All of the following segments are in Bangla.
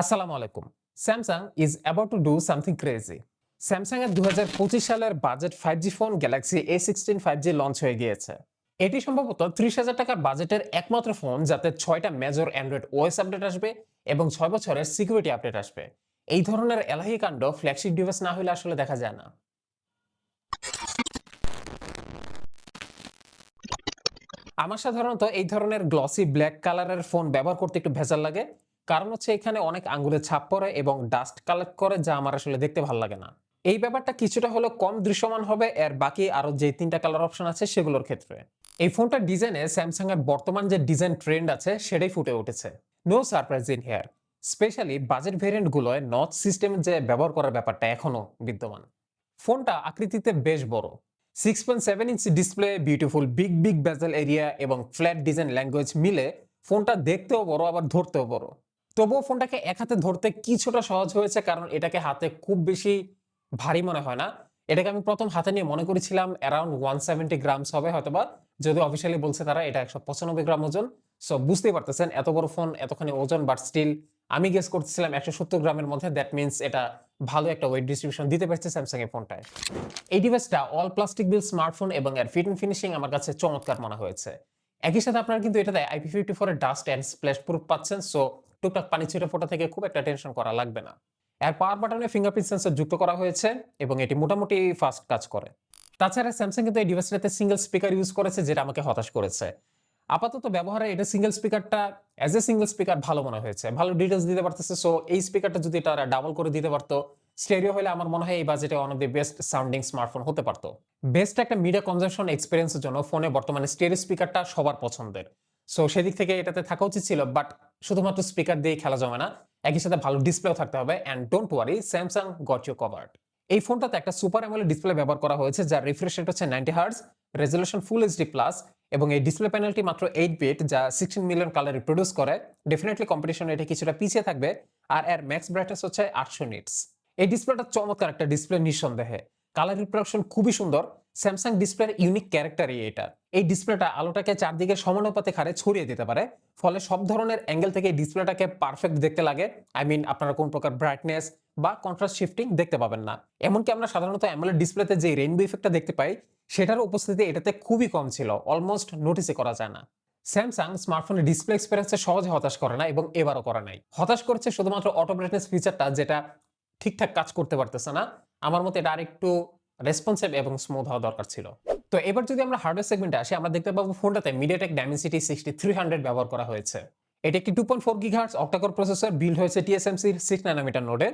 আসসালামু আলাইকুম। Samsung is about to do something crazy Samsung এর দুহাজার পঁচিশ সালের budget five G phone Galaxy A sixteen five G launch হয়ে গিয়েছে। এটি সম্ভবত ত্রিশ হাজার টাকার বাজেটের একমাত্র ফোন যাতে ছয়টা মেজর অ্যান্ড্রয়েড ওএস আপডেট আসবে এবং ছয় বছরের সিকিউরিটি আপডেট আসবে। এই ধরনের এলাহি কাণ্ড ফ্ল্যাগশিপ ডিভাইস না হলে আসলে দেখা যায় না। আমার সাধারণত এই ধরনের গ্লসি ব্ল্যাক কালারের ফোন ব্যবহার করতে একটু ভেজাল লাগে। কারণ হচ্ছে এখানে অনেক আঙ্গুলের ছাপ পড়ে এবং ডাস্ট কালেক্ট করে যা আমার আসলে দেখতে ভালো লাগে না। এই ব্যাপারটা কিছুটা হলো কম দৃশ্যমান হবে, এর বাকি আরও যে তিনটা কালার অপশন আছে সেগুলোর ক্ষেত্রে। এই ফোনটার ডিজাইনে স্যামসাং এর বর্তমান যে ডিজাইন ট্রেন্ড আছে সেটাই ফুটে উঠেছে। No surprise in here specially budget variant গুলোয় নচ সিস্টেম যে ব্যবহার করার ব্যাপারটা এখনও বিদ্যমান। ফোনটা আকৃতিতে বেশ বড়। Six point seven inch display beautiful big big bezel area এবং ফ্ল্যাট ডিজাইন ল্যাঙ্গুয়েজ মিলে ফোনটা দেখতেও বড়, আবার ধরতেও বড়। তবুও ফোনটাকে এক হাতে ধরতে কিছুটা সহজ হয়েছে, কারণ এটাকে হাতে খুব বেশি ভারী মনে হয় না। এটাকে আমি প্রথম হাতে নিয়ে মনে করেছিলাম অ্যারাউন্ড ওয়ান সেভেন্টি গ্রামস হবে হয়তোবা। যদি অফিসিয়ালি বলছে তারা এটা একশো পঁচানব্বই গ্রাম ওজন। সো বুঝতেই পারতেছেন, এত বড় ফোন, এতখানি ওজন বাট স্টিল আমি গেস করতেছিলাম একশো সত্তর গ্রামের মধ্যে। দ্যাট মিনস এটা ভালো একটা ওয়েট ডিস্ট্রিবিউশন দিতে পারছে স্যামসাং এর ফোনটায়। এই ডিভাইসটা অল প্লাস্টিক বিল স্মার্টফোন এবং এর ফিট ফিনিশিং আমার কাছে চমৎকার মনে হয়েছে। একই সাথে আপনারা কিন্তু এটাতে আইপি ফিফটি ফোরের ডাস্ট অ্যান্ড স্প্ল্যাশ প্রুফ পাচ্ছেন। সো টুকটাক পানি ছিটে ফোটা থেকে খুব একটা টেনশন করা লাগবে না। এর পাওয়ার বাটনে ফিঙ্গারপ্রিন্ট সেন্সর যুক্ত করা হয়েছে এবং এটি মোটামুটি ফাস্ট কাজ করে। তাছাড়া স্যামসাং কিন্তু এই ডিভাইসটাতে সিঙ্গেল স্পিকার ইউজ করেছে, যেটা আমাকে হতাশ করেছে। আপাতত ব্যবহারে এটা সিঙ্গেল স্পিকারটা অ্যাজ এ সিঙ্গেল স্পিকার ভালো মনে হয়েছে। ভালো ডিটেলস দিতে পারতেছে সো এই স্পিকারটা যদি তারা ডাবল করে দিতে পারতো স্টেরিও হলে আমার মনে হয় এই বাজেটে one of the best sounding smartphone হতে পারতো। বেস্ট একটা মিডিয়া কনজামশন এক্সপিরিয়েন্সের জন্য ফোনে বর্তমানে স্টেরিও স্পিকারটা সবার পছন্দের। সো সেদিক থেকে এটাতে থাকা উচিত ছিল বাট শুধুমাত্র স্পিকার দিয়ে খেলা জমে না। একই সাথে ভালো ডিসপ্লেও থাকতে হবে and don't worry Samsung got you covered এই ফোনটাতে একটা সুপার অ্যামোলেড ডিসপ্লে ব্যবহার করা হয়েছে, যার রিফ্রেশ রেট হচ্ছে ninety hertz resolution full HD plus এবং এই ডিসপ্লে প্যানেলটি মাত্র এইট বিট যা সিক্সটিন মিলিয়ন কালার রিপ্রোডিউস করে। ডেফিনেটলি কম্পিটিশনে এটা কিছুটা পিছিয়ে থাকবে, আর এর ম্যাক্স ব্রাইটনেস হচ্ছে আটশো নিটস এই ডিসপ্লেটা চমৎকার একটা ডিসপ্লে নিঃসন্দেহে। কালার রিপ্রোডাকশন খুবই সুন্দর। স্যামসাং ডিসপ্লের ইউনিক ক্যারেক্টারই এটা। এই ডিসপ্লেটা আলোটাকে চারদিকে সমানুপাতে খারে ছড়িয়ে দিতে পারে। ফলে সব ধরনের অ্যাঙ্গেল থেকে ডিসপ্লেটাকে পারফেক্ট দেখতে লাগে। আই মিন আপনারা কোন প্রকার ব্রাইটনেস বা কন্ট্রাস্ট শিফটিং দেখতে পাবেন না। এমনকি আমরা সাধারণত অ্যামোলেড ডিসপ্লেতে যে রেইনবো ইফেক্টটা দেখতে পাই, সেটার উপস্থিতি এটাতে খুবই কম ছিল। অলমোস্ট নোটিসই করা যায় না। স্যামসাং স্মার্টফোনের ডিসপ্লে এক্সপিরিয়েন্সে সহজে হতাশ করে না এবং এবারও করে নাই। হতাশ করেছে শুধুমাত্র অটো ব্রাইটনেস ফিচারটা যেটা ঠিকঠাক কাজ করতে পারতেছে না। আমার মতে এটা আরেকটু রেসপন্সিভ এবং স্মুথ হওয়া দরকার ছিল। তো এবার যদি আমরা হার্ডওয়্যার সেগমেন্টে আসি, আমরা দেখতে পাবো ফোনটাতে MediaTek Dimensity sixty three hundred ব্যবহার করা হয়েছে। এটি একটি two point four gigahertz octa core processor build হয়েছে টিএসএমসির সিক্স নাইনোমিটার নোডে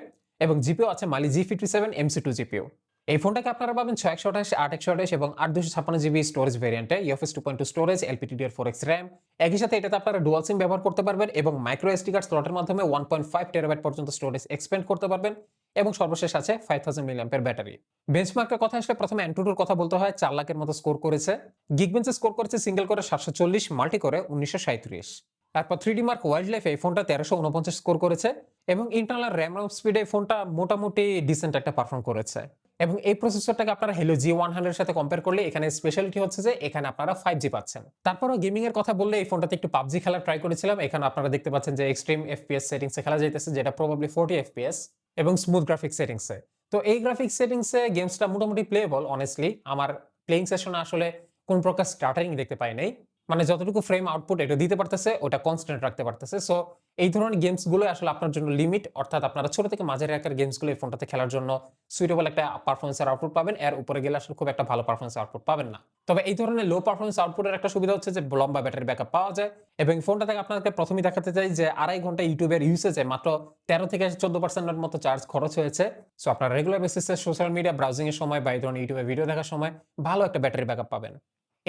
এবং জিপিও আছে Mali G fifty seven MC two GPU এই ফোনটাকে আপনারা পাবেন ছয় একশো আঠাশ আট একশো আঠাশ এবং আট দুশো ছাপ্পান্ন GB storage ভেরিয়েন্টে UFS two point two storage LPDDR four X RAM একই সাথে এটাতে আপনারা ডুয়াল সিম ব্যবহার করতে পারবেন এবং মাইক্রো এসডি কার্ড স্লটের মাধ্যমে ওয়ান পয়েন্ট ফাইভ টেরাবাইট পর্যন্ত স্টোরেজ এক্সপেন্ড করতে পারবেন এবং সর্বশেষ আছে ফাইভ থাউজেন্ড মিলিয়াম্পের ব্যাটারি বেঞ্চমার্কের কথা আসলে প্রথমে অ্যান্টুটোর কথা বলতে হয়, চার লাখের মতো স্কোর করেছে। গিগবেঞ্চে স্কোর করেছে সিঙ্গেল করে সাতশো চল্লিশ মাল্টি করে উনিশশো সাঁত্রিশ তারপর three D mark wild life এই ফোনটা তেরোশো উনপঞ্চাশ স্কোর করেছে এবং ইন্টারনাল র্যাম রম স্পিডে ফোনটা মোটামুটি ডিসেন্ট একটা পারফর্ম করেছে। এবং এই প্রসেসরটাকে আপনারা হেলো জি ওয়ান হান্ড্রেড সাথে কম্পেয়ার করলে এখানে স্পেশালিটি হচ্ছে যে এখানে আপনারা ফাইভ জি পাচ্ছেন। তারপরও গেমিং এর কথা বললে এই ফোনটাতে একটু পাবজি খেলা ট্রাই করেছিলাম। এখানে আপনারা দেখতে পাচ্ছেন যে এক্সট্রিম এফপিএস সেটিংসে খেলা যাইতেছে, যেটা প্রবাবলি ফোর্টি এফপিএস এবং স্মুথ গ্রাফিক সেটিংসে তো এই গ্রাফিক সেটিংসে গেমসটা মোটামুটি প্লেবল অনেস্টলি আমার প্লেইং সেশনে আসলে কোন প্রকার স্টার্টারিং দেখতে পাই নাই। মানে যতটুকু ফ্রেম আউটপুট এটা দিতে পারতেছে, ওটা কনস্ট্যান্ট রাখতে পারতেছে। সো এই ধরনের গেমসগুলো আসলে আপনার জন্য লিমিট অর্থাৎ আপনারা ছোট থেকে মাঝারি আকার গেমসগুলো এই ফোনটাতে খেলার জন্য সুইটেবল একটা পারফরমেন্সের আউটপুট পাবেন। এর উপরে গেলে আসলে খুব একটা ভালো পারফরমেন্স আউটপুট পাবেন না। তবে এই ধরনের লো পারফরমেন্স আউটপুটের একটা সুবিধা হচ্ছে যে, লম্বা ব্যাটারি ব্যাকআপ পাওয়া যায়। এবং ফোনটা থেকে আপনাকে প্রথমেই দেখাতে চাই যে, আড়াই ঘণ্টা ইউটিউবের ইউসেজে মাত্র তেরো থেকে চোদ্দ পার্সেন্টের মতো চার্জ খরচ হয়েছে। সো আপনার রেগুলার বেসিসে সোশ্যাল মিডিয়া ব্রাউজিং এর সময় বা এই ধরনের ইউটিউবে ভিডিও দেখার সময় ভালো একটা ব্যাটারি ব্যাকআপ পাবেন।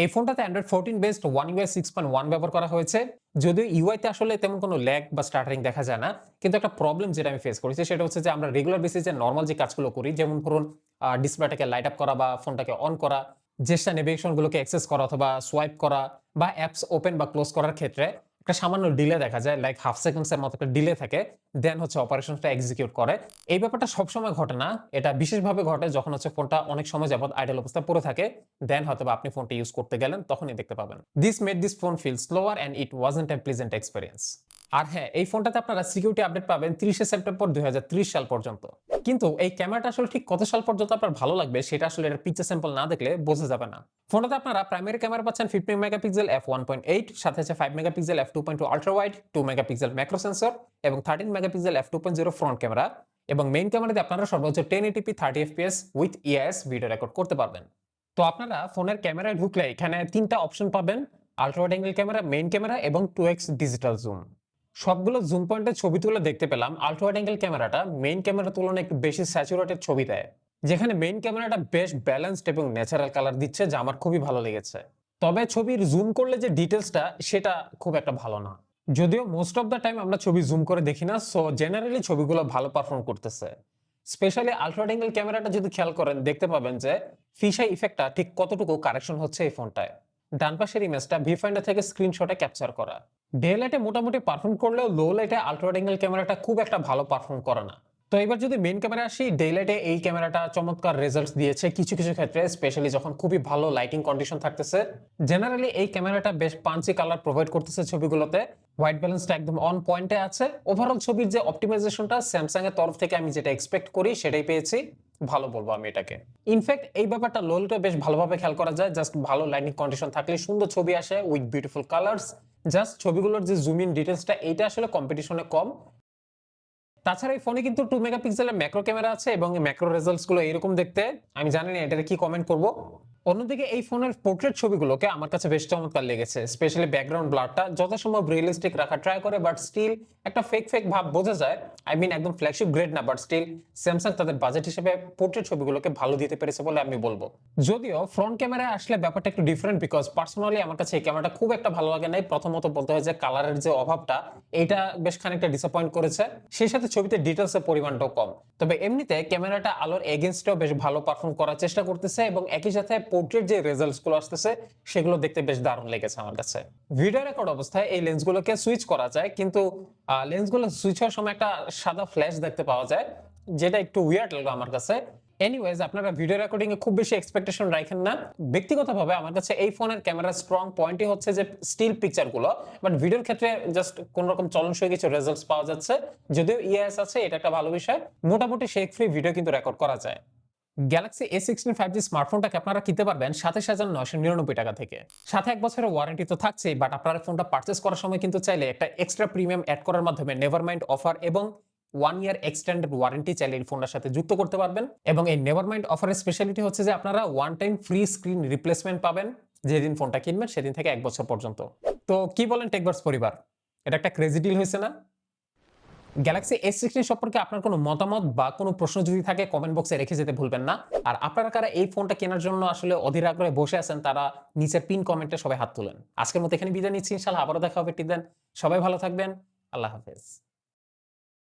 এই ফোনটাতে Android fourteen based One UI six point one ব্যবহার করা হয়েছে। যদিও ইউআইতে আসলে তেমন কোনো ল্যাগ বা স্টার্টারিং দেখা যায় না, কিন্তু একটা প্রবলেম যেটা আমি ফেস করেছি সেটা হচ্ছে যে আমরা রেগুলার বেসিসে নর্মাল যে কাজগুলো করি, যেমন ধরুন ডিসপ্লেটাকে লাইট আপ করা বা ফোনটাকে অন করা জেস্টা নেভিগেশনগুলোকে অ্যাক্সেস করা অথবা সোয়াইপ করা বা অ্যাপস ওপেন বা ক্লোজ করার ক্ষেত্রে একটা সামান্য ডিলে দেখা যায় লাইক হাফ সেকেন্ডসের মতো একটা ডিলে থাকে দেন হচ্ছে অপারেশনটা এক্সিকিউট করে। এই ব্যাপারটা সবসময় ঘটে না। এটা বিশেষভাবে ঘটে যখন হচ্ছে ফোনটা অনেক সময় যাবত আইডল অবস্থা পড়ে থাকে দেন হয়তো আপনি ফোনটা ইউজ করতে গেলেন, তখনই দেখতে পাবেন। This made this phone feel slower and it wasn't a pleasant experience আর হ্যাঁ এই ফোনটাতে আপনারা সিকিউরিটি আপডেট পাবেন তিরিশে সেপ্টেম্বর দু হাজার ত্রিশ সাল পর্যন্ত। কিন্তু এই ক্যামেরাটা আসলে ঠিক কত সাল পর্যন্ত আপনার ভালো লাগবে সেটা আসলে এটা পিকচার স্যাম্পল না দেখলে বোঝা যাবে না। ফোনটাতে আপনারা প্রাইমারি ক্যামেরা পাচ্ছেন fifteen megapixel F one point eight সাথে আছে five megapixel F two point two ultra wide two megapixel macro sensor এবং thirteen megapixel F two point zero front camera এবং মেইন ক্যামেরাতে আপনারা সর্বোচ্চ ten eighty p thirty FPS with EIS video record করতে পারবেন। তো আপনারা ফোনের ক্যামেরায় ঢুকলে এখানে তিনটা অপশন পাবেন ultra wide angle camera main camera এবং টু এক্স ডিজিটাল জুম সবগুলো জুম পয়েন্টের ছবি তুলে দেখতে পেলাম। আল্ট্রা ওয়াইড অ্যাঙ্গেল ক্যামেরাটা মেইন ক্যামেরার তুলনায় একটু বেশি স্যাচুরেটেড ছবি দেয়। যেখানে মেইন ক্যামেরাটা বেশ ব্যালেন্সড এবং ন্যাচারাল কালার দিচ্ছে, যা আমার খুবই ভালো লেগেছে। তবে ছবির জুম করলে যে ডিটেলসটা সেটা খুব একটা ভালো না। যদিও মোস্ট অফ দ্য টাইম আমরা ছবি জুম করে দেখি না সো জেনারেলি ছবিগুলো ভালো পারফর্ম করতেছে। স্পেশালি আলট্রা অ্যাঙ্গেল ক্যামেরাটা যদি খেয়াল করেন, দেখতে পাবেন যে ফিশাই ইফেক্টটা ঠিক কতটুকু কারেকশন হচ্ছে এই ফোনটায় ডান পাশের ইমেজটা ভি ফাইন্ডার থেকে স্ক্রিনশটে ক্যাপচার করা। ডে লাইটে মোটামুটি পারফর্ম করলেও লো লাইটে আলট্রা অ্যাঙ্গেল ক্যামেরাটা খুব একটা ভালো পারফর্ম করে না। তো এবার যদি মেন ক্যামেরা আসি ডে লাইটে এই ক্যামেরাটা চমৎকার রেজাল্ট দিয়েছে। কিছু কিছু ক্ষেত্রে স্পেশালি যখন খুবই ভালো লাইটিং কন্ডিশন থাকতেছে জেনারেলি এই ক্যামেরাটা বেশ পাঞ্চি কালার প্রোভাইড করতেছে ছবিগুলোতে। হোয়াইট ব্যালেন্সটা একদম অন পয়েন্টে আছে। ওভারঅল ছবির যে অপটিমাইজেশনটা স্যামসাং এর তরফ থেকে আমি যেটা এক্সপেক্ট করি সেটাই পেয়েছি। ভালো বলব আমি এটাকে। ইনফ্যাক্ট এই ব্যাপারটা লোলটা বেশ ভালোভাবে খেয়াল করা যায় জাস্ট ভালো লাইটিং কন্ডিশন থাকলে সুন্দর ছবি আসে উইথ বিউটিফুল কালার্স জাস্ট ছবিগুলোর যে জুম ইন ডিটেলসটা এটা আসলে কম্পিটিশনে কম। তাছাড়া এই ফোনে কিন্তু টু মেগাপিক্সেলের ম্যাক্রো ক্যামেরা আছে এবং ম্যাক্রো রেজাল্টসগুলো এরকম দেখতে। আমি জানি না এটাতে কি কমেন্ট করব। অন্যদিকে এই ফোনের পোর্ট্রেট ছবিগুলোকে আমার কাছে বেশ চমৎকার লেগেছে স্পেশালি ব্যাকগ্রাউন্ড ব্লারটা যথাসম্ভব রিয়েলিস্টিক রাখা ট্রাই করে বাট স্টিল একটা ফেক ফেক ভাব বোঝা যায়। আই মিন একদম ফ্ল্যাগশিপ গ্রেড না বাট স্টিল স্যামসাং তাদের বাজেট হিসেবে পোর্ট্রেট ছবিগুলোকে ভালো দিতে পেরেছে বলে আমি বলব। যদিও ফ্রন্ট ক্যামেরায় আসলে ব্যাপারটা একটু ডিফারেন্ট বিকজ পার্সোনালি আমার কাছে এই ক্যামেরাটা খুব একটা ভালো লাগে নাই। প্রথমত বলতে হয় যে কালারের যে অভাবটা, এটা বেশ খানিকটা ডিসঅ্যাপয়েন্ট করেছে। সেই সাথে ছবিতে ডিটেলসের পরিমাণটাও কম। তবে এমনিতে ক্যামেরাটা আলোর এগেনস্টেও বেশ ভালো পারফর্ম করার চেষ্টা করতেছে এবং একই সাথে পোর্ট্রেট যে রেজাল্টসগুলো আসতেছে, সেগুলো দেখতে বেশ দারুণ লেগেছে আমার কাছে। ভিডিও রেকর্ড অবস্থায় এই লেন্সগুলোকে সুইচ করা যায়, কিন্তু লেন্সগুলো সুইচ হওয়ার সময় একটা সাদা ফ্ল্যাশ দেখতে পাওয়া যায়, যেটা একটু উইয়ার্ড লাগল আমার কাছে। এনিওয়েজ আপনারা ভিডিও রেকর্ডিং এ খুব বেশি এক্সপেকটেশন রাখেন না। ব্যক্তিগতভাবে আমার কাছে এই ফোনের ক্যামেরার স্ট্রং পয়েন্টই হচ্ছে যে স্টিল পিকচারগুলো বাট ভিডিওর ক্ষেত্রে জাস্ট কোন রকম চলনসই কিছু রেজাল্টস পাওয়া যাচ্ছে। যদিও ইএস আছে, এটা একটা ভালো বিষয়। মোটামুটি শেক ফ্রি ভিডিও কিন্তু রেকর্ড করা যায়। Galaxy A sixteen five G স্মার্টফোনটাকে আপনারা কিনতে পারবেন সাতাশ হাজার নয়শো নিরানব্বই টাকা থেকে। সাথে এক বছরের ওয়ারেন্টি তো থাকছেই বাট আপনারা ফোনটা পার্চেস করার সময় কিন্তু চাইলে একটা এক্সট্রা প্রিমিয়াম অ্যাড করার মাধ্যমে নেভারমাইন্ড অফার এবং ওয়ান ইয়ার এক্সটেন্ডেড ওয়ারেন্টি চাইলে এই ফোনটার সাথে যুক্ত করতে পারবেন। এবং এই নেভারমাইন্ড অফারের স্পেশালিটি হচ্ছে যে আপনারা one time free screen replacement পাবেন, যেদিন ফোনটা কিনবেন সেদিন থেকে এক বছর পর্যন্ত। তো কি বলেন টেকবার্স পরিবার? এটা একটা ক্রেজি ডিল হয়েছে না? গ্যালাক্সি এস সিক্সটিন সম্পর্কে আপনার কোনো মতামত বা কোনো প্রশ্ন যদি থাকে কমেন্ট বক্সে রেখে যেতে ভুলবেন না। আর আপনারা কারা এই ফোনটা কেনার জন্য আসলে অধীর আগ্রহে বসে আছেন, তারা নিচের পিন কমেন্টে সবাই হাত তুলেন। আজকের মতো এখানে বিদায় নিচ্ছি ইনশাল্লাহ আবারও দেখা হবে টিদেন সবাই ভালো থাকবেন, আল্লাহ হাফেজ।